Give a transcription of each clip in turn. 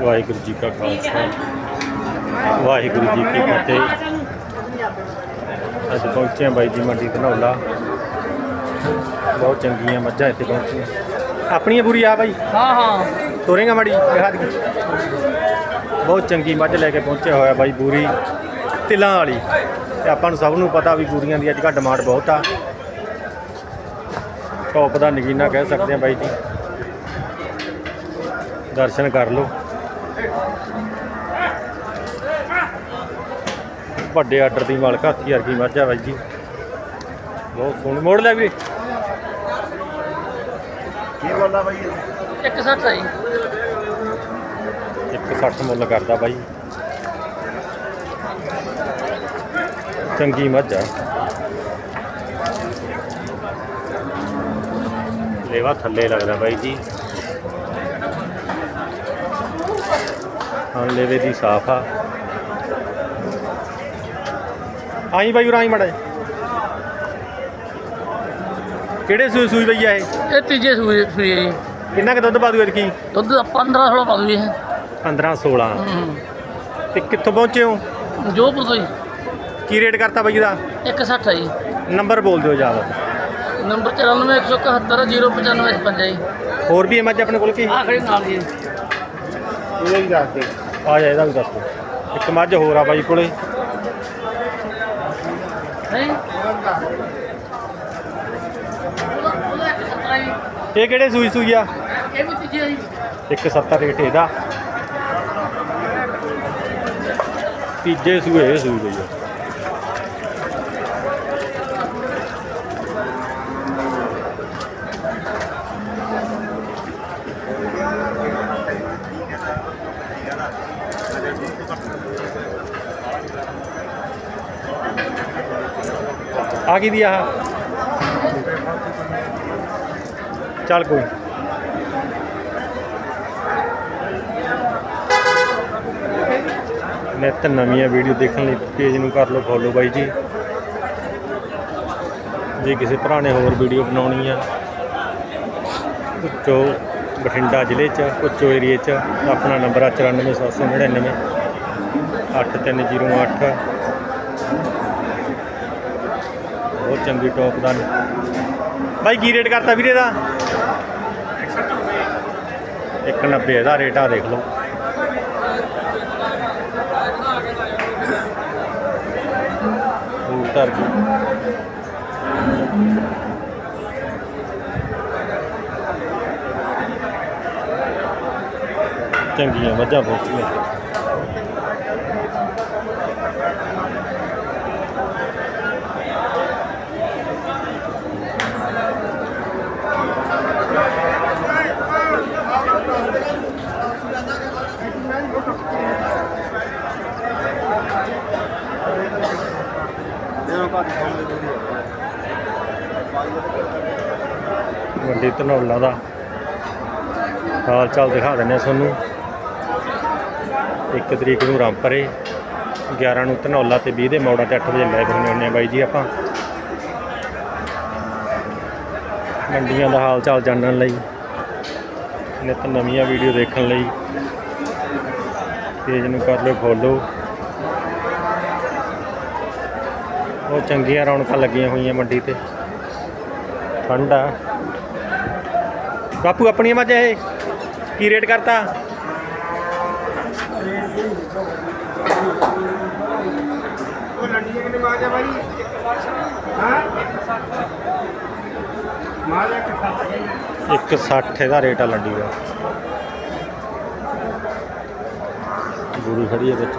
ਵਾਹਿਗੁਰੂ ਜੀ ਕਾ ਖਾਲਸਾ। ਵਾਹਿਗੁਰੂ ਜੀ ਕੀ ਫਤਿਹ। ਅੱਜ ਪਹੁੰਚੇ ਬਾਈ ਜੀ ਮੰਡੀ ਧਨੌਲਾ। ਬਹੁਤ ਚੰਗੀਆਂ ਮੱਝਾਂ ਇੱਥੇ ਪਹੁੰਚੀਆਂ। ਆਪਣੀਆਂ ਬੁਰੀ ਆ ਬਾਈ? ਹਾਂ ਹਾਂ। ਤੋਰੇਗਾ ਮਾੜੀ ਦਿਖਾ ਦੇ। ਬਹੁਤ ਚੰਗੀ ਮੱਝ ਲੈ ਕੇ ਪਹੁੰਚਿਆ ਹੋਇਆ ਬਾਈ ਬੂਰੀ ਤਿਲਾਂ ਵਾਲੀ। ਤੇ ਆਪਾਂ ਨੂੰ ਸਭ ਨੂੰ ਪਤਾ ਵੀ ਬੂਰੀਆਂ ਦੀ ਅੱਜ ਕੱਲ੍ਹ ਡਿਮਾਂਡ ਬਹੁਤ ਆ। ਟੌਪ ਦਾ ਨਗੀਨਾ ਕਹਿ ਸਕਦੇ ਆ ਬਾਈ ਜੀ। ਦਰਸ਼ਨ ਕਰ ਲਓ। ਵੱਡੇ ਆਰਡਰ ਦੀ ਮਾਲਕ ਹਾਥੀ ਵਰਗੀ ਮੱਝ ਆ ਬਾਈ ਜੀ। ਬਹੁਤ ਸੋਹਣੀ। ਮੋੜ ਲੈ ਵੀਰੇ। ਕੀ ਬੋਲਦਾ ਬਾਈ ਇੱਕ ਸੱਠ ਹੈ ਜੀ। 160 ਮੁੱਲ ਕਰਦਾ ਬਾਈ। ਚੰਗੀ ਮੱਝ ਆ। ਲੇਵਾ ਥੱਲੇ ਲੱਗਦਾ ਬਾਈ ਜੀ। ਹਾਂ ਲੇਵੇ ਦੀ ਸਾਫ਼ ਆ। ਆਈ ਬਾਈ ਉਰਾਂ ਆਈ ਮੜਾ ਕਿਹੜੇ ਸੂਈ ਸੂਈ ਬਈ ਆ ਇਹ? ਇਹ ਤੀਜੇ ਸੂਏ ਸੂਏ ਜੀ। ਕਿੰਨਾ ਕੁ ਦੁੱਧ ਪਾ ਦੂ ਇਤਕੀ ਦੁੱਧ 15 16 ਪਾ ਦੂ ਇਹ। 15 16 ਹੂੰ। ਤੇ ਕਿੱਥੋਂ ਪਹੁੰਚੇ ਹੋ? ਜੋ ਪੁੱਤੋ ਜੀ। ਕੀ ਰੇਟ ਕਰਤਾ ਬਾਈ ਦਾ ਇੱਕ ਸੱਠ ਹੈ ਜੀ। ਨੰਬਰ ਬੋਲ ਦਿਓ ਜ਼ਿਆਦਾ। ਨੰਬਰ 94171 095 ਜੀ। ਹੋਰ ਵੀ ਮੱਝ ਆਪਣੇ ਕੋਲ ਕੀ? ਆਖਰੀ ਨਾਲ ਜੀ। ਇਹਦੇ ਵੀ ਦੱਸ ਦੇ ਆ ਜਾ ਇਹਦਾ ਵੀ ਦੱਸ ਦਿਓ। ਇੱਕ ਮੱਝ ਹੋਰ ਆ ਬਾਈ ਕੋਲੇ। ਇਹ ਕਿਹੜੇ ਸੂਈ ਸੂਈ ਆ? ਇਹ ਵੀ ਤੀਜੇ ਜੀ ਇੱਕ 70 ਰੇਟ ਇਹਦਾ। ਤੀਜੇ ਸੂਏ ਸੂਈ ਗਈ ਆ ਆ ਕੀ ਦੀ ਆ? ਚੱਲ ਕੋਈ ਨਿੱਤ ਨਵੀਆਂ ਵੀਡੀਓ ਦੇਖਣ ਲਈ ਪੇਜ ਨੂੰ ਕਰ ਲਓ ਫੋਲੋ ਬਾਈ ਜੀ। ਜੇ ਕਿਸੇ ਭਰਾ ਨੇ ਹੋਰ ਵੀਡੀਓ ਬਣਾਉਣੀ ਆ ਕੁੱਚੋ ਬਠਿੰਡਾ ਜ਼ਿਲ੍ਹੇ ਚ ਕੁੱਚੋ ਏਰੀਏ ਚ। ਆਪਣਾ ਨੰਬਰ ਆ 94799 8308 ਬਹੁਤ ਚੰਗੀ ਟੌਪ ਦਾ ਬਾਈ, ਕੀ ਰੇਟ ਕਰਤਾ ਵੀਰੇ ਦਾ? 190 ਇਹਦਾ ਰੇਟ ਆ, ਦੇਖ ਲਓ। ਹੋਰ ਗਈ ਚੰਗੀਆਂ ਮੱਝਾਂ ਪਹੁੰਚੀਆਂ ਮੰਡੀ ਧਨੌਲਾ ਦਾ ਹਾਲ ਚਾਲ ਦਿਖਾ ਦਿੰਦੇ ਆ ਤੁਹਾਨੂੰ। ਇੱਕ ਤਰੀਕ ਨੂੰ ਰਾਮਪਰੇ 11 ਨੂੰ ਧਨੌਲਾ ਤੇ 20 ਦੇ ਮੌੜਾਂ ਤੇ 8 ਵਜੇ ਲੈ ਕੇ ਹੁੰਦੇ ਹੁੰਦੇ ਆ ਬਾਈ ਜੀ ਆਪਾਂ। ਮੰਡੀਆਂ ਦਾ ਹਾਲ ਚਾਲ ਜਾਣਨ ਲਈ, ਨਿਤ ਨਵੀਆਂ ਵੀਡੀਓ ਦੇਖਣ ਲਈ। ਪੇਜ ਨੂੰ ਕਰ ਲਓ ਫੋਲੋ ਉਹ ਚੰਗੀਆਂ ਰੌਣਕਾਂ ਲੱਗੀਆਂ ਹੋਈਆਂ ਮੰਡੀ ਤੇ। ਠੰਡ ਆ। ਬਾਪੂ ਆਪਣੀਆਂ ਮੱਝ ਇਹ ਕੀ ਰੇਟ ਕਰਤਾ? ਉਹ ਲੰਡੀਆਂ ਕਿੰਨੇ ਮਾਰ ਜਾ ਬਾਈ? ਹਾਂ? ਮਾਰ ਜਾ ਕਿ 160 ਇਹਦਾ ਰੇਟ ਆ ਲੰਡੀ ਦਾ। ਬੂਰੀ ਖੜੀ ਹੈ ਵਿੱਚ।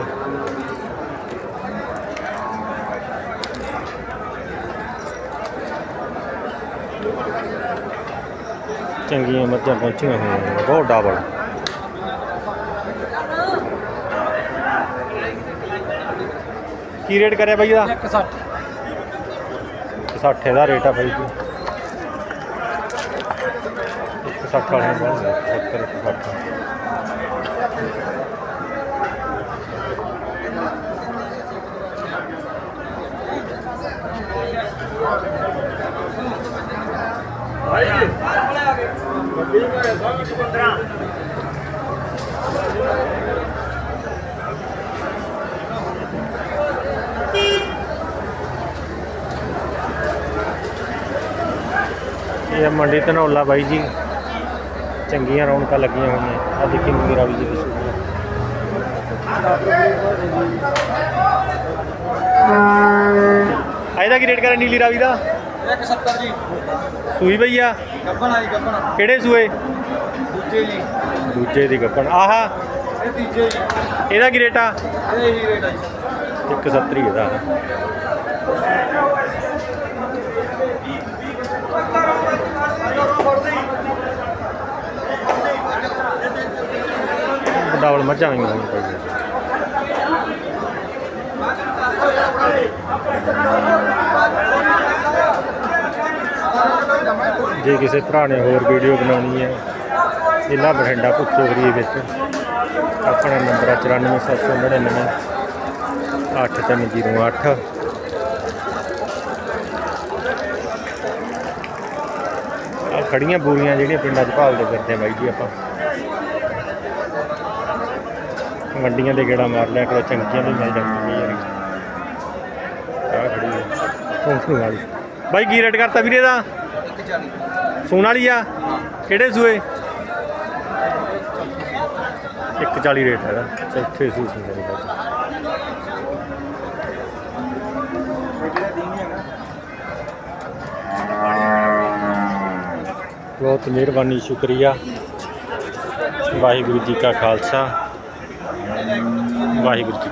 ਚੰਗੀਆਂ ਮੱਝਾਂ ਪਹੁੰਚੀਆਂ ਹੋਈਆਂ ਨੇ, ਬਹੁਤ ਡਬਲ ਕੀ ਰੇਟ ਕਰਿਆ ਬਾਈ ਦਾ ਇੱਕ ਸੱਠ 60 ਦਾ ਰੇਟ ਆ ਬਾਈ ਜੀ 60 ਵਾਲੇ ਨੂੰ ਬਾਅਦ 70 60 15 ਇਹ ਮੰਡੀ ਧਨੌਲਾ ਬਾਈ ਜੀ। ਚੰਗੀਆਂ ਰੌਣਕਾਂ ਲੱਗੀਆਂ ਹੋਈਆਂ। ਆ ਦੇਖੀ ਮੰਗੀਰਾ ਵੀ ਜੀ ਦੀ ਆਇਦਾ ਕੀ ਰੇਟ ਕਰਨ ਨੀਲੀ ਰਾਵੀ ਦਾ? 170 ਜੀ। ਸੂਈ ਬਈ ਆ? ਗੱਬਣ ਆਈ ਗੱਬਣ। ਕਿਹੜੇ ਸੂਏ? ਦੂਜੇ ਜੀ। ਦੂਜੇ ਦੀ ਗੱਪਣ ਆਹਾ। ਇਹ ਤੀਜੇ ਜੀ। ਇਹਦਾ ਕੀ ਰੇਟ ਆ? ਇਹ ਹੀ ਰੇਟ ਆ ਜੀ। 170 ਇਹਦਾ। ਡਬਲ ਮੱਝਾਂ ਵੀ ਹੋਣੀ ਪਈ ਜੇ ਕਿਸੇ ਭਰਾ ਨੇ ਹੋਰ ਵੀਡੀਓ ਬਣਾਉਣੀ ਹੈ ਜ਼ਿਲ੍ਹਾ ਬਠਿੰਡਾ ਭੁੱਖੋ ਵਿੱਚ, ਆਪਣਾ ਨੰਬਰ ਹੈ 94799 8308 ਆ ਖੜੀਆਂ ਬੂਰੀਆਂ ਜਿਹੜੀਆਂ ਪਿੰਡਾਂ 'ਚ ਭਾਲਦੇ ਫਿਰਦੇ ਬਾਈ ਜੀ ਆਪਾਂ। ਮੰਡੀਆਂ ਦੇ ਗੇੜਾ ਮਾਰ ਲਿਆ ਕਰੋ ਚੰਗੀਆਂ ਵੀ ਮਿਲ ਜਾਂਦੀਆਂ ਯਾਰ। ਆ ਖੜੀ ਹੈ ਸੋਹਣੀ ਵਾਲੀ। ਬਾਈ, ਕੀ ਰੇਟ ਕਰਤਾ ਵੀਰੇ ਦਾ? ਸੋਨ ਵਾਲੀ ਆ? ਕਿਹੜੇ ਸੂਏ? 140 ਰੇਟ ਹੈਗਾ। ਚੌਥੇ ਸੂ ਸੀ ਮੇਰੇ ਕੋਲ ਬਹੁਤ ਮਿਹਰਬਾਨੀ, ਸ਼ੁਕਰੀਆ। ਵਾਹਿਗੁਰੂ ਜੀ ਕਾ ਖਾਲਸਾ। ਵਾਹਿਗੁਰੂ ਜੀ